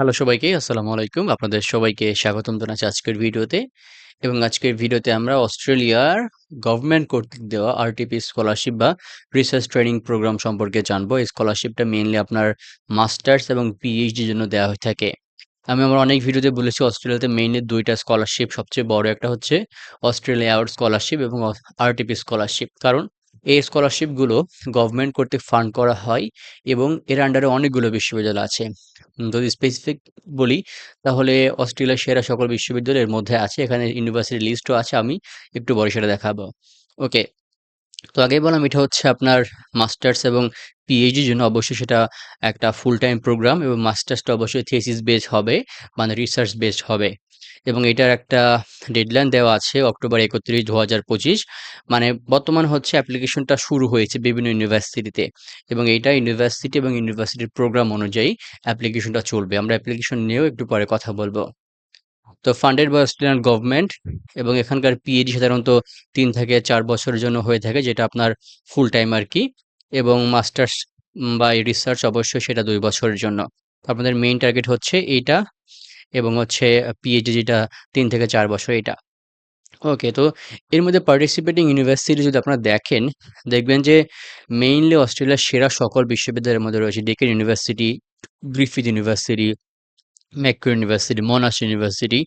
Hello সবাইকে, আসসালামু আলাইকুম। আপনাদের সবাইকে স্বাগতম জানাচ্ছি আজকের ভিডিওতে। এবং আজকের ভিডিওতে আমরা অস্ট্রেলিয়ার গভর্নমেন্ট কর্তৃক দেওয়া আরটিপি স্কলারশিপ বা রিসার্চ ট্রেনিং প্রোগ্রাম সম্পর্কে জানব। এই স্কলারশিপটা মেইনলি আপনার মাস্টার্স এবং পিএইচডির জন্য দেওয়া হয়ে থাকে। আমি আমার অনেক ভিডিওতে বলেছি, অস্ট্রেলিয়াতে মেইনলি দুইটা স্কলারশিপ সবচেয়ে বড়। একটা হচ্ছে অস্ট্রেলিয়া আওয়ার্ড স্কলারশিপ এবং আরটিপি স্কলারশিপ কারণ এই স্কলারশিপগুলো গভর্নমেন্ট কর্তৃক ফান্ড করা হয় এবং এর আন্ডারে অনেকগুলো বিশ্ববিদ্যালয় আছে। যদি স্পেসিফিক বলি, তাহলে অস্ট্রেলিয়ার সেরা সকল বিশ্ববিদ্যালয়ের মধ্যে আছে। এখানে ইউনিভার্সিটি লিস্টও আছে, আমি একটু বড় সেটা দেখাবো। ওকে তো আগেই বললাম, এটা হচ্ছে আপনার মাস্টার্স এবং পিএইচডির জন্য অবশ্যই সেটা একটা ফুল টাইম প্রোগ্রাম এবং মাস্টার্সটা অবশ্যই থিসিস বেস হবে মানে রিসার্চ বেসড হবে। এবং এটার একটা ডেডলাইন দেওয়া আছে অক্টোবর একত্রিশ দু হাজার পঁচিশ। মানে বর্তমান হচ্ছে অ্যাপ্লিকেশনটা শুরু হয়েছে বিভিন্ন ইউনিভার্সিটিতে এবং এটা ইউনিভার্সিটি এবং ইউনিভার্সিটির প্রোগ্রাম অনুযায়ী অ্যাপ্লিকেশনটা চলবে। আমরা অ্যাপ্লিকেশন নিয়েও একটু পরে কথা বলব। তো ফান্ডেড বাই অস্ট্রেলিয়ান গভর্নমেন্ট এবং এখানকার পিএইচডি সাধারণত তিন থেকে চার বছরের জন্য হয়ে থাকে যেটা আপনার ফুল টাইম আর কি এবং মাস্টার্স বা রিসার্চ অবশ্যই সেটা দুই বছরের জন্য। আপনাদের মেইন টার্গেট হচ্ছে এইটা এবং হচ্ছে পিএইচডি যেটা তিন থেকে চার বছর এটা ওকে তো এর মধ্যে পার্টিসিপেটিং ইউনিভার্সিটি যদি আপনারা দেখেন দেখবেন যে মেইনলি অস্ট্রেলিয়ার সেরা সকল বিশ্ববিদ্যালয়ের মধ্যে রয়েছে Deakin University Griffith University Macquarie University Monash University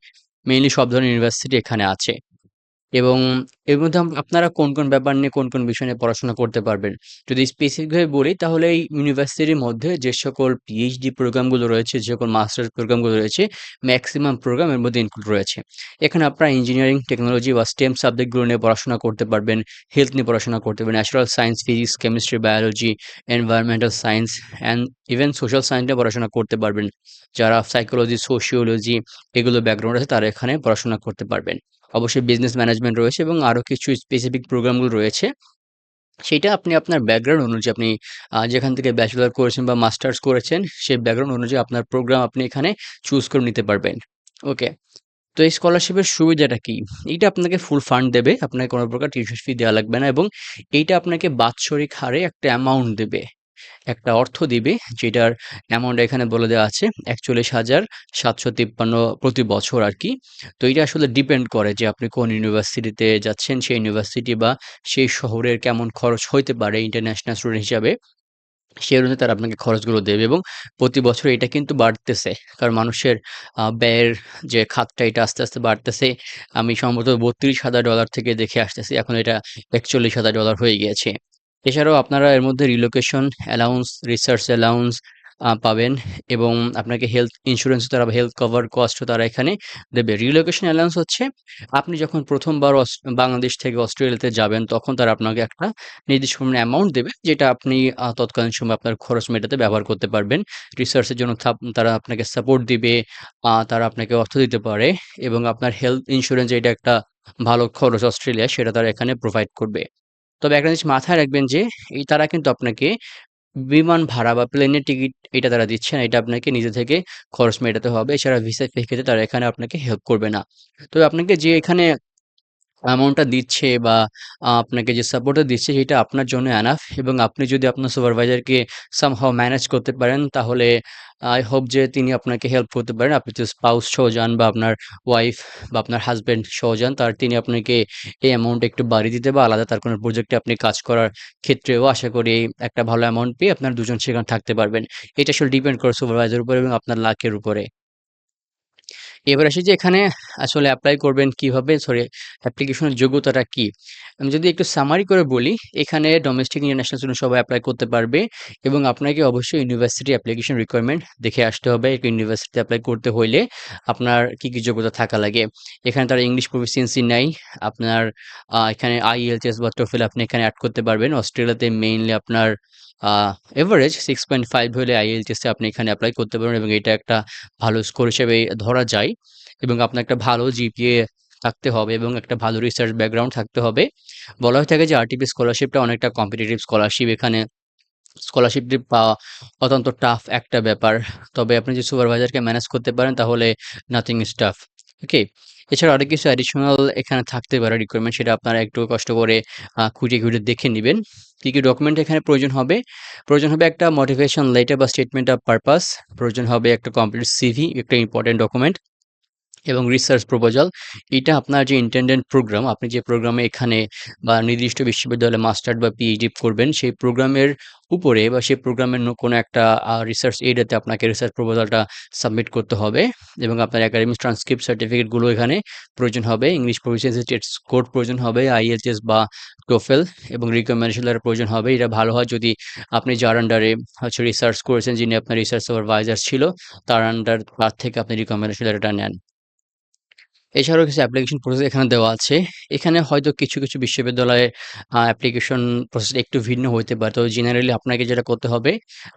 mainly সব ধরনের ইউনিভার্সিটি এখানে আছে। এবং এর মধ্যে আপনারা কোন কোন ব্যাপার নিয়ে কোন কোন বিষয় নিয়ে পড়াশোনা করতে পারবেন। যদি স্পেসিফিকভাবে বলি, তাহলে এই ইউনিভার্সিটির মধ্যে যে সকল পিএইচডি প্রোগ্রামগুলো রয়েছে, যে সকল মাস্টার্স প্রোগ্রামগুলো রয়েছে ম্যাক্সিমাম প্রোগ্রাম এর মধ্যে ইনক্লুড রয়েছে। এখানে আপনারা ইঞ্জিনিয়ারিং টেকনোলজি বা স্টেম সাবজেক্টগুলো নিয়ে পড়াশোনা করতে পারবেন হেলথ নিয়ে পড়াশোনা করতে পারবেন natural science physics chemistry biology environmental science and even social science নিয়ে পড়াশোনা করতে পারবেন। যারা সাইকোলজি সোশিওলজি এগুলো ব্যাকগ্রাউন্ড আছে, তারা এখানে পড়াশোনা করতে পারবেন। অবশ্যই বিজনেস ম্যানেজমেন্ট রয়েছে এবং আরও কিছু স্পেসিফিক প্রোগ্রামগুলো রয়েছে। সেটা আপনি আপনার ব্যাকগ্রাউন্ড অনুযায়ী আপনি যেখান থেকে ব্যাচেলর করেছেন বা মাস্টার্স করেছেন, সেই ব্যাকগ্রাউন্ড অনুযায়ী আপনার প্রোগ্রাম আপনি এখানে চুজ করে নিতে পারবেন। ওকে তো এই স্কলারশিপের সুবিধাটা কি? এইটা আপনাকে ফুল ফান্ড দেবে, আপনাকে কোনো প্রকার টিউশন ফি দেওয়া লাগবে না এবং এইটা আপনাকে বাৎসরিক হারে একটা অ্যামাউন্ট দেবে। একটা অর্থ দিবে যেটার অ্যামাউন্ট এখানে বলে দেওয়া আছে একচল্লিশ হাজার সাতশো তিপ্পান্ন প্রতি বছর আর কি। তো এটা আসলে ডিপেন্ড করে যে আপনি কোন ইউনিভার্সিটিতে যাচ্ছেন, সেই ইউনিভার্সিটি বা সেই শহরের কেমন খরচ হইতে পারে ইন্টারন্যাশনাল স্টুডেন্ট হিসাবে। সেই অনুযায়ী তারা আপনাকে খরচগুলো দেবে এবং প্রতি বছর এটা কিন্তু বাড়তেছে। কারণ মানুষের ব্যয়ের যে খাতটা এটা আস্তে আস্তে বাড়তেছে। আমি সম্ভবত বত্রিশ হাজার ডলার থেকে দেখে আসতেছি, এখন এটা একচল্লিশ হাজার ডলার হয়ে গিয়েছে। এছাড়াও আপনারা এর মধ্যে রিলোকেশন অ্যালাউন্স রিসার্চ অ্যালাউন্স পাবেন এবং আপনাকে হেলথ ইন্স্যুরেন্স তারা হেলথ কভার কস্টও তারা এখানে দেবে। রিলোকেশন অ্যালাউন্স হচ্ছে আপনি যখন প্রথমবার বাংলাদেশ থেকে অস্ট্রেলিয়াতে যাবেন তখন তারা আপনাকে একটা নির্দিষ্ট পরিমাণে অ্যামাউন্ট দেবে যেটা আপনি তৎকালীন সময় আপনার খরচ মেটাতে ব্যবহার করতে পারবেন। রিসার্চের জন্য তারা আপনাকে সাপোর্ট দিবে তারা আপনাকে অর্থ দিতে পারে এবং আপনার হেলথ ইন্স্যুরেন্স এটা একটা ভালো খরচ অস্ট্রেলিয়া সেটা তারা এখানে প্রোভাইড করবে। তবে একটা জিনিস মাথায় রাখবেন যে, এই তারা কিন্তু আপনাকে বিমান ভাড়া বা প্লেনের টিকিট এটা তারা দিচ্ছে না, এটা আপনাকে নিজে থেকে খরচ মেটাতে হবে। এছাড়া ভিসা ফি ক্ষেত্রে তারা এখানে আপনাকে হেল্প করবে না। তবে আপনাকে যে এখানে অ্যামাউন্টটা দিচ্ছে বা আপনাকে যে সাপোর্টটা দিচ্ছে সেটা আপনার জন্য এনাফ এবং আপনি যদি আপনার সুপারভাইজারকে সামহাউ ম্যানেজ করতে পারেন তাহলে আই হোপ যে তিনি আপনাকে হেল্প করতে পারেন। আপনি যদি স্পাউস সহ যান বা আপনার ওয়াইফ বা আপনার হাজব্যান্ড সহ যান, তার তিনি আপনাকে এই অ্যামাউন্ট একটু বাড়িয়ে দিতে বা আলাদা তার কোনো প্রজেক্টে আপনি কাজ করার ক্ষেত্রেও আশা করি একটা ভালো অ্যামাউন্ট পেয়ে আপনার দুজন সেখানে থাকতে পারবেন। এটা আসলে ডিপেন্ড করে সুপারভাইজার উপরে এবং আপনার লাকের উপরে। এবার আসি যে এখানে আসলে অ্যাপ্লাই করবেন কীভাবে? সরি অ্যাপ্লিকেশনের যোগ্যতাটা কি? আমি যদি একটু সামারি করে বলি, এখানে ডোমেস্টিক ইন্টারন্যাশনাল স্টুডেন্ট সবাই অ্যাপ্লাই করতে পারবে এবং আপনাকে অবশ্যই ইউনিভার্সিটি অ্যাপ্লিকেশন রিকোয়ারমেন্ট দেখে আসতে হবে। ইউনিভার্সিটিতে এপ্লাই করতে হইলে আপনার কি, কি যোগ্যতা থাকা লাগে। এখানে তারা ইংলিশ প্রফিসিয়েন্সি নেয়। আপনার এখানে IELTS বা TOEFL আপনি এখানে এড করতে পারবেন। অস্ট্রেলিয়াতে মেইনলি আপনার এভারেজ 6.5 হলে IELTS এ আপনি এখানে এপ্লাই করতে পারবেন এবং এটা একটা ভালো স্কোর হিসেবে ধরা যায় এবং আপনার একটা ভালো জিপিএ থাকতে হবে এবং একটা ভালো রিসার্চ ব্যাকগ্রাউন্ড থাকতে হবে। বলা হয়ে থাকে যে আরটিপি স্কলারশিপটা অনেকটা কম্পিটিটিভ স্কলারশিপ। এখানে স্কলারশিপটি পাওয়া অত্যন্ত টাফ একটা ব্যাপার। তবে আপনি যদি সুপারভাইজারকে ম্যানেজ করতে পারেন তাহলে নাথিং ইজ টাফ। ওকে? এছাড়া আরও কিছু অ্যাডিশনাল এখানে থাকতে পারে রিকোয়ারমেন্ট সেটা আপনারা একটু কষ্ট করে খুঁজে খুঁটিয়ে দেখে নেবেন কি, কি ডকুমেন্ট এখানে প্রয়োজন হবে? প্রয়োজন হবে একটা মোটিভেশন লেটার বা স্টেটমেন্ট অফ পারপাস, প্রয়োজন হবে একটা কমপ্লিট সিভি, একটা ইম্পর্টেন্ট ডকুমেন্ট এবং রিসার্চ প্রপোজাল। এটা আপনার যে ইন্টেন্ডেন্ট প্রোগ্রাম, আপনি যে প্রোগ্রামে এখানে বা নির্দিষ্ট বিশ্ববিদ্যালয়ে মাস্টার্স বা পিএইচডি করবেন, সেই প্রোগ্রামের উপরে বা সেই প্রোগ্রামের কোনো একটা রিসার্চ এইডাতে আপনাকে রিসার্চ প্রপোজালটা সাবমিট করতে হবে এবং আপনার একাডেমিক ট্রান্সক্রিপ্ট সার্টিফিকেটগুলো এখানে প্রয়োজন হবে। ইংলিশ প্রফিসিয়েন্সি টেস্ট স্কোর প্রয়োজন হবে, আইএলটিএস বা টোফেল এবং রিকমেন্ডেশন লেটার প্রয়োজন হবে। এটা ভালো হয় যদি আপনি যার আন্ডারে হচ্ছে রিসার্চ করেছেন, যিনি আপনার রিসার্চ সুপারভাইজার ছিল, তার আন্ডার তার থেকে আপনি রিকমেন্ডেশন লেটারটা নেন। এছাড়াও কিছু অ্যাপ্লিকেশন প্রসেস এখানে দেওয়া আছে। এখানে হয়তো কিছু, কিছু বিশ্ববিদ্যালয়ে অ্যাপ্লিকেশন প্রসেস একটু ভিন্ন হইতে পারে। তো জেনারেলি আপনাকে যেটা করতে হবে,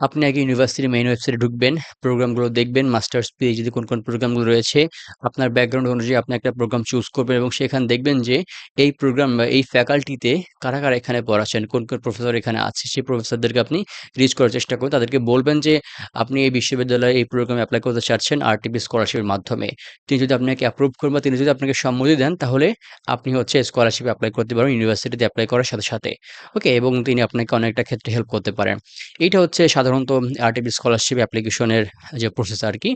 আপনি আগে ইউনিভার্সিটির মেইন ওয়েবসাইটে ঢুকবেন, প্রোগ্রামগুলো দেখবেন, মাস্টার্স, পিএইচডি কোন, কোন প্রোগ্রামগুলো রয়েছে। আপনার ব্যাকগ্রাউন্ড অনুযায়ী আপনি একটা প্রোগ্রাম চুজ করবেন এবং সেখানে দেখবেন যে এই প্রোগ্রাম বা এই ফ্যাকাল্টিতে কারা, কারা এখানে পড়াচ্ছেন, কোন, কোন প্রফেসর এখানে আছে, সেই প্রফেসরদেরকে আপনি রিচ করার চেষ্টা করুন। তাদেরকে বলবেন যে আপনি এই বিশ্ববিদ্যালয়ে এই প্রোগ্রামে অ্যাপ্লাই করতে চাচ্ছেন আরটিপি স্কলারশিপের মাধ্যমে। তিনি যদি আপনাকে অ্যাপ্রুভ করেন বা তিনি যদি আপনাকে সম্মতি দেন, তাহলে আপনি হচ্ছে স্কলারশিপ অ্যাপ্লাই করতে পারেন ইউনিভার্সিটিতে অ্যাপ্লাই করার সাথে, সাথে। ওকে? এবং তিনি আপনাকে অনেকটা ক্ষেত্রে হেল্প করতে পারেন। এইটা হচ্ছে সাধারণত আরটিপি স্কলারশিপ অ্যাপ্লিকেশনের যে প্রসেস আর কি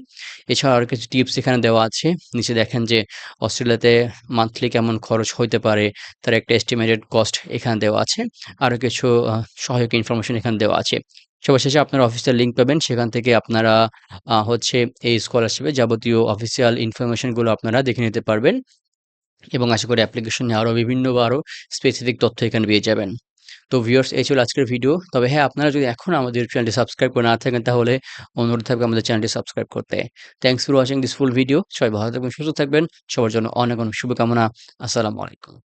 এছাড়াও আরও কিছু টিপস এখানে দেওয়া আছে। নিচে দেখেন যে অস্ট্রেলিয়াতে মান্থলি কেমন খরচ হইতে পারে, তার একটা এস্টিমেটেড কস্ট এখানে দেওয়া আছে। আরও কিছু সহায়ক ইনফরমেশন এখানে দেওয়া আছে। সবার শেষে আপনারা অফিসিয়াল লিঙ্ক পাবেন। সেখান থেকে আপনারা হচ্ছে এই স্কলারশিপের যাবতীয় অফিসিয়াল ইনফরমেশনগুলো আপনারা দেখে নিতে পারবেন। এবং আশা করি অ্যাপ্লিকেশন নিয়ে আরও বিভিন্ন বা আরও স্পেসিফিক তথ্য এখানে পেয়ে যাবেন। তো ভিউয়ার্স এই ছিল আজকের ভিডিও। তবে হ্যাঁ, আপনারা যদি এখন আমাদের চ্যানেলটি সাবস্ক্রাইব করে না থাকেন তাহলে অনুরোধ থাকবে আমাদের চ্যানেলটি সাবস্ক্রাইব করতে। Thanks for watching this full video. সবাই ভালো থাকবেন, সুস্থ থাকবেন। সবার জন্য অনেক, অনেক শুভকামনা। আসসালামু আলাইকুম।